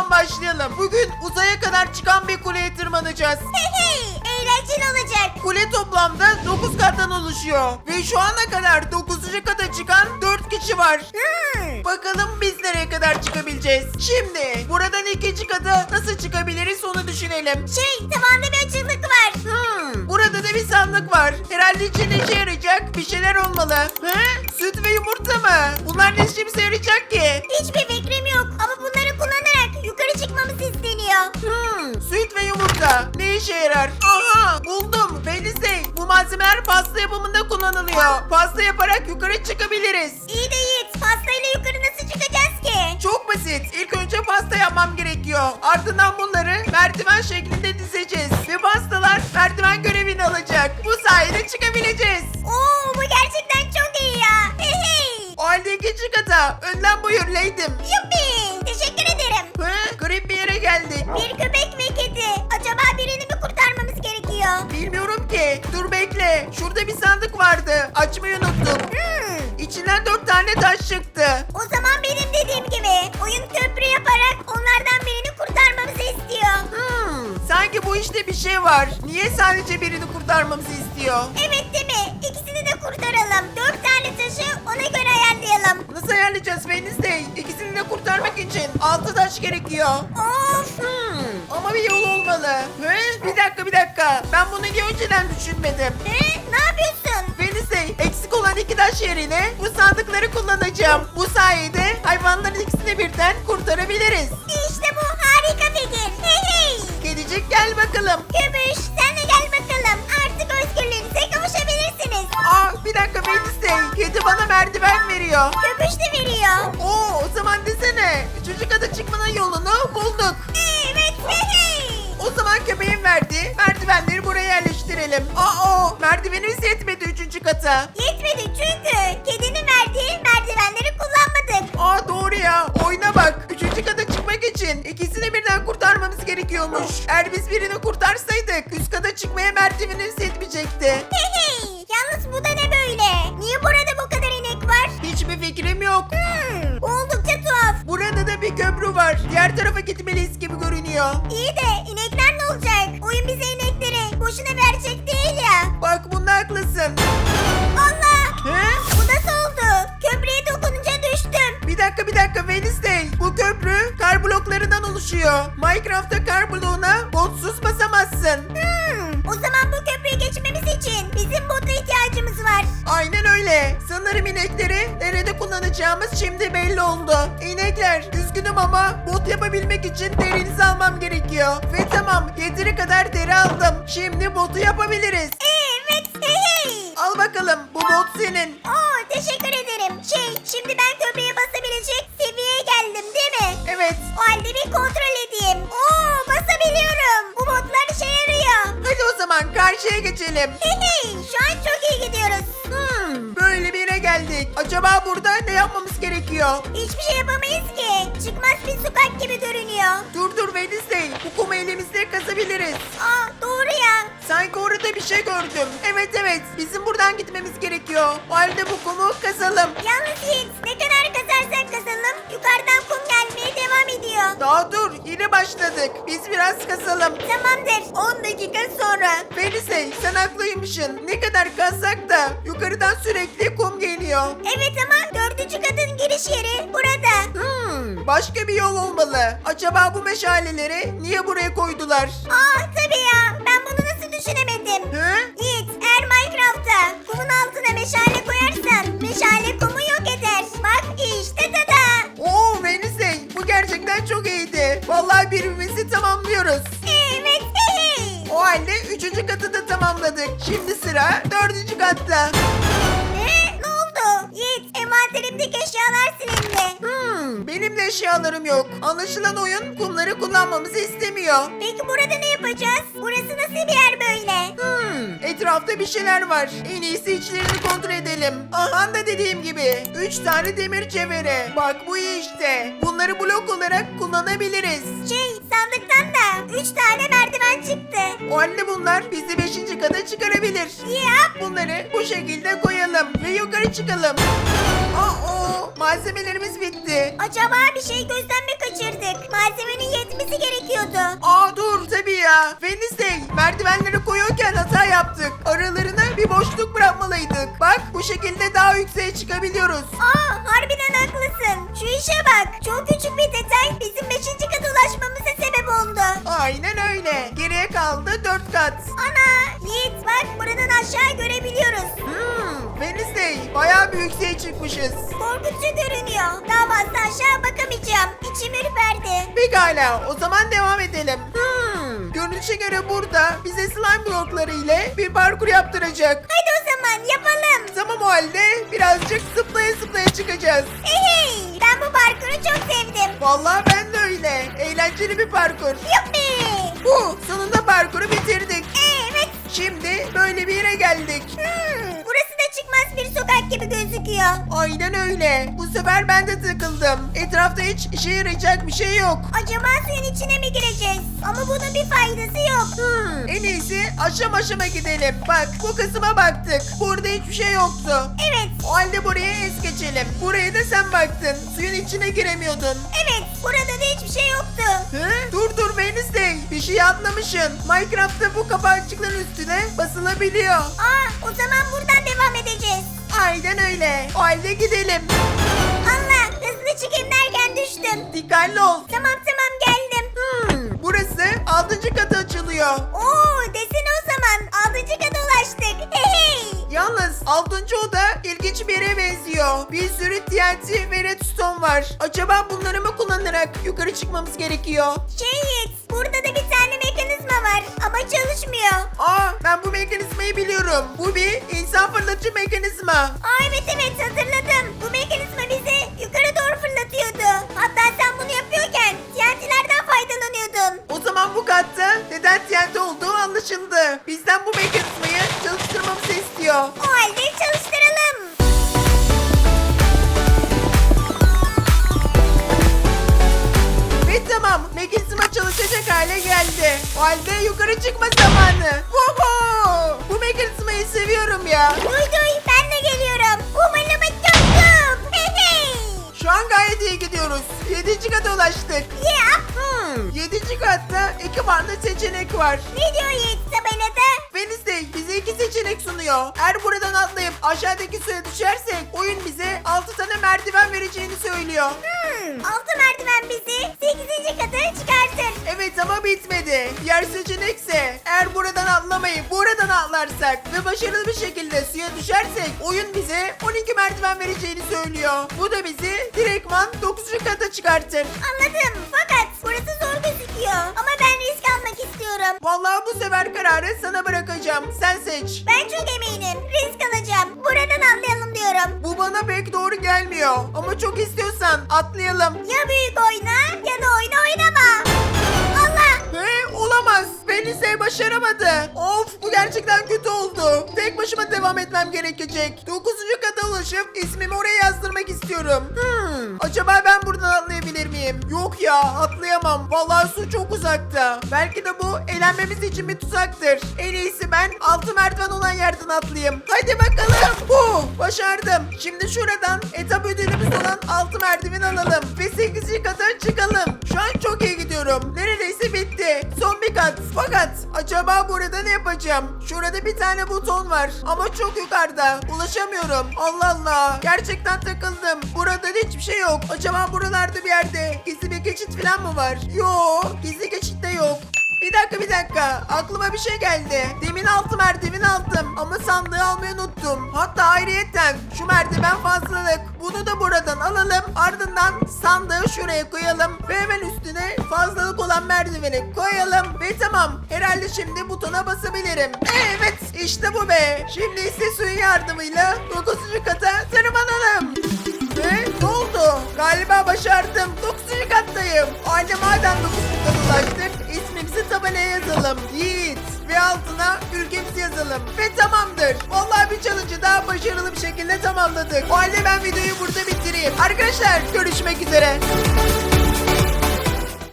zaman başlayalım. Bugün uzaya kadar çıkan bir kuleye tırmanacağız. Eğlenceli olacak. Kule toplamda 9 kattan oluşuyor. Ve şu ana kadar 9. kata çıkan 4 kişi var. Hmm. Bakalım biz nereye kadar çıkabileceğiz. Şimdi buradan ikinci kata nasıl çıkabiliriz onu düşünelim. Şey, tavanda bir açıklık var. Hmm, burada da bir sandık var. Herhalde içinde işe yarayacak bir şeyler olmalı. He? Süt ve yumurta mı? Bunlar ne işimize yarayacak ki? Hiçbir fikrim yok isteniyor. Hmm, süt ve yumurta. Ne işe yarar? Aha buldum. Wednesday bu malzemeler pasta yapımında kullanılıyor. Pasta yaparak yukarı çıkabiliriz. İyi de Yiğit, pastayla yukarı nasıl çıkacağız ki? Çok basit. İlk önce pasta yapmam gerekiyor. Ardından bunları merdiven şeklinde dizeceğiz. Ve pastalar merdiven görevini alacak. Bu sayede çıkabileceğiz. Oo, bu gerçekten çok iyi ya. Hey hey. O halde ikinci kata. Önden buyur Leydim. Yuppi, teşekkür ederim. Bekle. Şurada bir sandık vardı. Açmayı unuttum. Hmm. İçinden dört tane taş çıktı. O zaman benim dediğim gibi oyun köprü yaparak onlardan birini kurtarmamızı istiyor. Hmm, sanki bu işte bir şey var. Niye sadece birini kurtarmamızı istiyor? Evet değil mi? İkisini de kurtaralım. Dört tane taşı ona göre ayarlayalım. Nasıl ayarlayacağız Wednesday? İkisini de kurtarmak için altı taş gerekiyor. Of! Dakika bir dakika. Ben bunu niye önceden düşünmedim? Ne? Ne yapıyorsun? Wednesday eksik olan iki taş yerine bu sandıkları kullanacağım. Bu sayede hayvanların ikisini birden kurtarabiliriz. İşte bu harika fikir. Hey hey! Kedicik gel bakalım. Köpüş sen de gel bakalım. Artık özgürlüğünüze kavuşabilirsiniz. Aa bir dakika Wednesday. Kedi bana merdiven veriyor. Köpüş de veriyor. Oo o zaman desene. Üçüncü kata çıkmanın yolunu bulduk. Evet hey hey! O zaman köpeğin verdiği merdivenleri buraya yerleştirelim. Aa merdivenimiz yetmedi üçüncü kata. Yetmedi çünkü kedinin verdiği merdivenleri kullanmadık. Aa doğru ya. Oyuna bak. Üçüncü kata çıkmak için ikisini birden kurtarmamız gerekiyormuş. Eğer biz birini kurtarsaydık üst kata çıkmaya merdivenimiz yetmeyecekti. Hey hey! Yalnız bu da ne böyle? Niye burada bu kadar inek var? Hiçbir fikrim yok. Hmm, bu bir köprü var. Diğer tarafa gitmeliyiz gibi görünüyor. İyi de inekler ne olacak? Oyun bize inekleri boşuna verecek değil ya. Bak bunda haklısın. Allah! He? Bu nasıl oldu? Köprüye dokununca düştüm. Bir dakika bir dakika köprü kar oluşuyor. Minecraft'ta kar bloğuna botsuz basamazsın. Hmm, o zaman bu köprüyü geçmemiz için bizim bota ihtiyacımız var. Aynen öyle. Sanırım inekleri nerede kullanacağımız şimdi belli oldu. İnekler üzgünüm ama bot yapabilmek için derinizi almam gerekiyor. Ve tamam yeteri kadar deri aldım. Şimdi botu yapabiliriz. Evet, hey hey. Al bakalım bu bot senin. Oo, teşekkür ederim. Şey, şimdi ben köprüye basabilecek Evet. O halde bir kontrol edeyim. Oo, basabiliyorum. Bu botlar işe yarıyor. Hadi o zaman karşıya geçelim. Hey şu an çok iyi gidiyoruz. Hmm, böyle bir yere geldik. Acaba burada ne yapmamız gerekiyor? Hiçbir şey yapamayız ki. Çıkmaz bir sokak gibi görünüyor. Dur dur Wednesday. Bu kumu elimizde kazabiliriz. Aa, doğru ya. Sanki orada bir şey gördüm. Evet evet. Bizim buradan gitmemiz gerekiyor. O halde bu kumu kazalım. Yalnız Yiğit, ne Daha dur. Yine başladık. Biz biraz kazalım. Tamamdır. 10 dakika sonra. Wednesday sen haklıymışsın. Ne kadar kazsak da yukarıdan sürekli kum geliyor. Evet ama dördüncü katın giriş yeri burada. Hmm, başka bir yol olmalı. Acaba bu meşaleleri niye buraya koydular? Aa tabii ya. Ben bunu nasıl düşünemedim? Hı? Yiğit eğer Minecraft'ta kumun altına meşale koyarsan meşale kumu yok eder. Üçüncü katı da tamamladık. Şimdi sıra dördüncü katta. Ne? Ne oldu? Yiğit envanterimdeki eşyalar silindi. Hmm, benim de eşyalarım yok. Anlaşılan oyun kumları kullanmamızı istemiyor. Peki burada ne yapacağız? Burası nasıl bir yer böyle? Hmm, etrafta bir şeyler var. En iyisi içlerini kontrol edelim. Aha da dediğim gibi. Üç tane demir çevere. Bak bu iyi işte. Bunları blok olarak kullanabiliriz. Şey sandıktan da 3 tane merdiven çıktı. O halde bunlar bizi beşinci kata çıkarabilir. Yap. Bunları bu şekilde koyalım ve yukarı çıkalım. Aa, malzemelerimiz bitti. Acaba bir şey gözden mi kaçırdık? Malzemenin koyması gerekiyordu. Aa dur tabii ya. Wednesday merdivenleri koyuyorken hata yaptık. Aralarına bir boşluk bırakmalıydık. Bak bu şekilde daha yükseğe çıkabiliyoruz. Aa harbiden haklısın. Şu işe bak. Çok küçük bir kaldı 4 kat. Ana Yiğit bak buradan aşağı görebiliyoruz. Hmm, Wednesday bayağı bir yükseğe çıkmışız. Korkutucu görünüyor. Daha fazla aşağı bakamayacağım. İçim ürperdi. Pekala o zaman devam edelim. Hmm, görünüşe göre burada bize slime blokları ile bir parkur yaptıracak. Hadi o zaman yapalım. Tamam o halde birazcık zıplaya zıplaya çıkacağız. Hey hey ben bu parkuru çok sevdim. Vallahi ben de öyle. Eğlenceli bir parkur. Yuppi. Bu gözüküyor. Aynen öyle. Bu sefer ben de takıldım. Etrafta hiç işe yarayacak bir şey yok. Acaba suyun içine mi gireceğiz? Ama bunun bir faydası yok. Hmm, en iyisi aşama aşama gidelim. Bak bu kısma baktık. Burada hiçbir şey yoktu. Evet. O halde buraya es geçelim. Buraya da sen baktın. Suyun içine giremiyordun. Evet. Burada da hiçbir şey yoktu. Hı? Dur dur Wednesday. Bir şey atlamışsın. Minecraft'ta bu kapakçıkların üstüne basılabiliyor. Aa o zaman buradan devam edeceğiz. Aynen öyle. O halde gidelim. Allah hızlı çıkayım derken düştüm. Dikkatli ol. Tamam tamam geldim. Hmm, burası 6. katı açılıyor. Oo desene o zaman. 6. kata ulaştık. Hey hey. Yalnız 6. oda ilginç bir yere benziyor. Bir sürü TNT ve redstone var. Acaba bunları mı kullanarak yukarı çıkmamız gerekiyor? Şey Yiğit, burada da bir tane var ama çalışmıyor. Aa ben bu mekanizmayı biliyorum. Bu bir insan fırlatıcı mekanizma. Aa evet evet hatırladım. Bu mekanizma bizi yukarı doğru fırlatıyordu. Hatta sen bunu yapıyorken TNT'lerden faydalanıyordun. O zaman bu katta neden TNT olduğu anlaşıldı. Bizden bu mekanizmayı yukarı çıkma zamanı. Woohoo! Bu mekanizmayı seviyorum ya. Duy duy ben de geliyorum. Çok çok. Hey hey. Şu an gayet iyi gidiyoruz. 7. kata ulaştık. Yeah. Hmm, 7. katta iki farklı seçenek var. Tabelada? Wednesday bize iki seçenek sunuyor. Eğer buradan atlayıp aşağıdaki suya düşersek oyun bize 6 tane merdiven vereceğini söylüyor. Hmm, altı merdiven bizi 8. kata çıkartır. Evet ama bitmedi. Diğer seçenekse eğer buradan atlamayıp buradan atlarsak ve başarılı bir şekilde suya düşersek oyun bize 12 merdiven vereceğini söylüyor. Bu da bizi direktman 9. kata çıkartır. Anladım fakat burası zor gözüküyor. Ama ben istiyorum. Vallahi bu sefer kararı sana bırakacağım. Sen seç. Ben çok eminim. Risk alacağım. Buradan atlayalım diyorum. Bu bana pek doğru gelmiyor. Ama çok istiyorsan atlayalım. Ya büyük oyna ya da oyna oynama. Allah. He olamaz. Venise başaramadı. Of bu gerçekten kötü oldu. Tek başıma devam etmem gerekecek. 9. kata ulaşıp ismimi oraya yazdırmak istiyorum. Hmm, acaba ben buradan atlayabilir miyim? Yok ya atlayamam. Vallahi su çok uzakta. Belki de bu eğlenmemiz için bir tuzaktır. En iyisi ben altı merdiven olan yerden atlayayım. Hadi bakalım. Bu başardım. Şimdi şuradan etap ödülümüz olan altı merdiven alalım. Ve 8. kata çıkalım. Şu an çok iyi gidiyorum. Neredeyse bitti. Son bir kat. Fakat acaba burada ne yapacağım? Şurada bir tane buton var. Ama çok yukarıda. Ulaşamıyorum. Allah Allah. Gerçekten takıldım. Burada hiçbir şey yok. Acaba buralarda bir yerde gizli bir geçit falan mı var? Yok. Gizli geçit de yok. Bir dakika bir dakika aklıma bir şey geldi. Demin altı merdiven aldım ama sandığı almayı unuttum. Hatta ayrıyetten şu merdiven fazlalık. Bunu da buradan alalım. Ardından sandığı şuraya koyalım. Ve hemen üstüne fazlalık olan merdiveni koyalım. Ve tamam herhalde şimdi butona basabilirim. Evet işte bu be. Şimdi ise suyun yardımıyla 9. kata tırmanalım. Ve ne oldu? Galiba başardım. 9. kattayım. Halde madem 9. kata ulaştık ismimizi tabelaya yazalım. Yiğit. Ve altına ülkemizi yazalım. Ve tamamdır. Vallahi bir challenge'ı daha başarılı bir şekilde tamamladık. O halde ben videoyu burada bitireyim. Arkadaşlar görüşmek üzere.